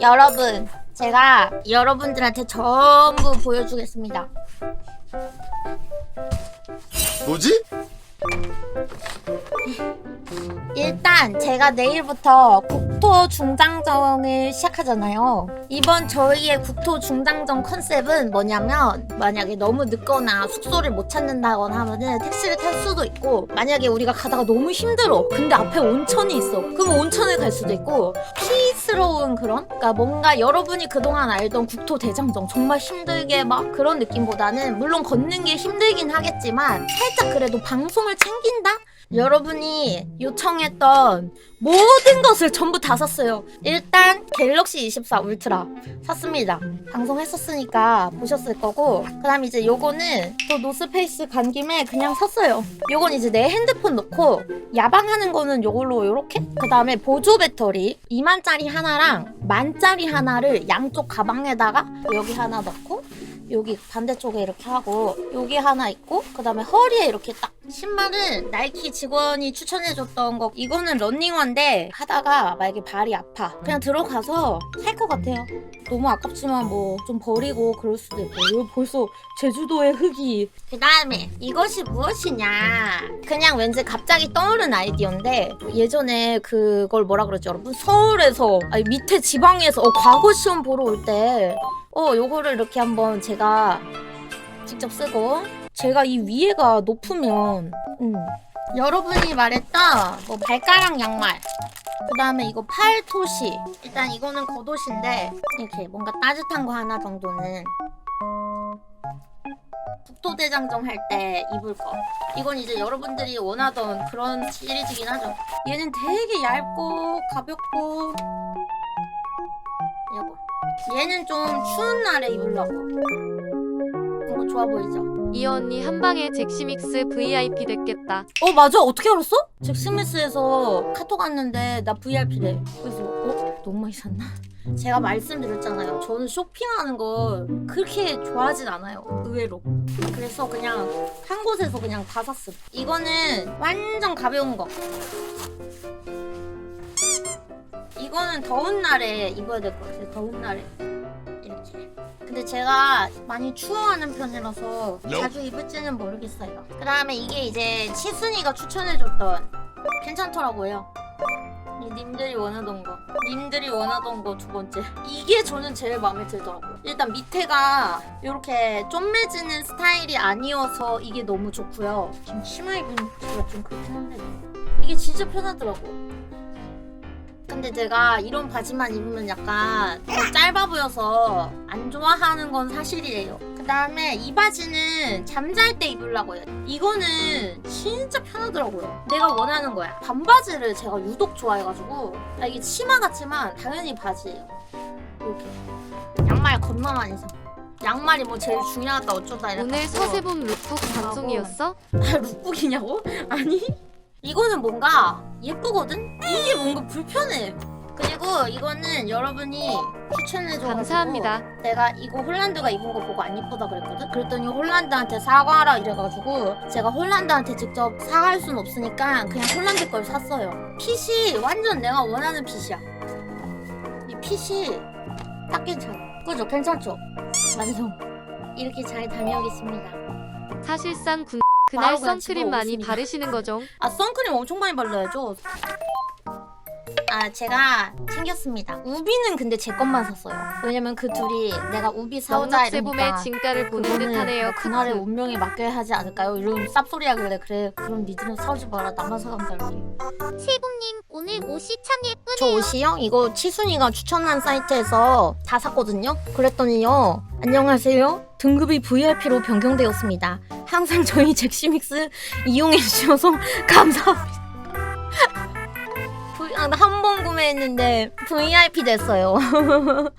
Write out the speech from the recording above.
여러분, 제가 여러분들한테 전부 보여주겠습니다. 뭐지? 일단 제가 내일부터 국 토 중장정을 시작하잖아요. 이번 저희의 국토 중장정 컨셉은 뭐냐면 만약에 너무 늦거나 숙소를 못 찾는다거나 하면은 택시를 탈 수도 있고 만약에 우리가 가다가 너무 힘들어. 근데 앞에 온천이 있어. 그럼 온천을 갈 수도 있고 피스러운 그런 그러니까 뭔가 여러분이 그동안 알던 국토 대장정 정말 힘들게 막 그런 느낌보다는 물론 걷는 게 힘들긴 하겠지만 살짝 그래도 방송을 챙긴다? 여러분이 요청했던 모든 것을 전부 다 샀어요. 일단 갤럭시 24 울트라 샀습니다. 방송했었으니까 보셨을 거고 그다음 이제 요거는 또 노스페이스 간 김에 그냥 샀어요. 요건 이제 내 핸드폰 넣고 야방하는 거는 요걸로 요렇게 그다음에 보조 배터리 2만짜리 하나랑 만짜리 하나를 양쪽 가방에다가 여기 하나 넣고 여기 반대쪽에 이렇게 하고 여기 하나 있고 그다음에 허리에 이렇게 딱 신발은 나이키 직원이 추천해줬던 거 이거는 런닝화인데 하다가 만약에 발이 아파 그냥 들어가서 살 것 같아요. 너무 아깝지만 뭐 좀 버리고 그럴 수도 있고. 이거 벌써 제주도의 흙이. 그 다음에 이것이 무엇이냐? 그냥 왠지 갑자기 떠오른 아이디어인데 예전에 그걸 뭐라 그러죠 여러분? 서울에서 아니 밑에 지방에서 어, 과거 시험 보러 올 때 어 요거를 이렇게 한번 제가 직접 쓰고 제가 이 위에가 높으면 음. 여러분이 말했던 뭐 발가락 양말 그 다음에 이거 팔토시 일단 이거는 겉옷인데 이렇게 뭔가 따뜻한 거 하나 정도는 국토대장정 할 때 입을 거 이건 이제 여러분들이 원하던 그런 시리즈긴 하죠 얘는 되게 얇고 가볍고 이거 얘는 좀 추운 날에 입으려고 이거 좋아 보이죠? 이 언니 한 방에 잭시믹스 VIP 됐겠다. 어 맞아. 어떻게 알았어? 잭스미스에서 카톡 왔는데 나 VIP래 그래서 어? 너무 많이 샀나? 제가 말씀드렸잖아요. 저는 쇼핑하는 걸 그렇게 좋아하진 않아요. 의외로. 그래서 그냥 한 곳에서 그냥 다 샀음. 이거는 완전 가벼운 거. 이거는 더운 날에 입어야 될 것 같아요. 더운 날에. 이렇게 근데 제가 많이 추워하는 편이라서 자주 입을지는 모르겠어요. 그 다음에 이게 이제 치순이가 추천해줬던 괜찮더라고요. 이 님들이 원하던 거. 님들이 원하던 거 두 번째. 이게 저는 제일 마음에 들더라고요. 일단 밑에가 이렇게 좀매지는 스타일이 아니어서 이게 너무 좋고요. 지금 치마 입은 제가 좀 그렇긴 한데 이게 진짜 편하더라고. 근데 제가 이런 바지만 입으면 약간 더 짧아 보여서 안 좋아하는 건 사실이에요. 그 다음에 이 바지는 잠잘 때 입으려고 해요. 이거는 진짜 편하더라고요. 내가 원하는 거야. 반바지를 제가 유독 좋아해가지고 아, 이게 치마 같지만 당연히 바지예요. 이렇게 양말 겁나 많이 사. 양말이 뭐 제일 중요하다 어쩌다 이랬다. 오늘 서세범 룩북 방송이었어? 아, 룩북이냐고? 아니 이거는 뭔가 예쁘거든? 이게 뭔가 불편해 그리고 이거는 여러분이 추천해줘가지고 감사합니다. 내가 이거 홀란드가 입은 거 보고 안 이쁘다 그랬거든? 그랬더니 홀란드한테 사과하라 이래가지고 제가 홀란드한테 직접 사갈 순 없으니까 그냥 홀란드 걸 샀어요 핏이 완전 내가 원하는 핏이야 이 핏이 딱 괜찮아 그죠? 괜찮죠? 완성 이렇게 잘 다녀오겠습니다 사실상 군 그날 바로 그냥 선크림 많이 오겠습니다. 바르시는 거죠? 아 선크림 엄청 많이 발라야죠. 아 제가 챙겼습니다. 우비는 근데 제 것만 샀어요. 왜냐면 그 둘이 내가 우비 사오자 넉넉 세봄의 이러니까 진가를 보는 그거는 듯하네요. 그날의 크크. 운명에 맡겨야 하지 않을까요? 이런 쌉소리야 그래 그래 그럼 니들은 사오지 마라 나만 달지. 세븐님 오늘 옷이 참 예쁘네요. 저 옷이요? 이거 치순이가 추천한 사이트에서 다 샀거든요. 그랬더니요. 안녕하세요. 등급이 VIP로 변경되었습니다. 항상 저희 잭시믹스 이용해 주셔서 감사합니다. 아, 한번 구매했는데 VIP 됐어요.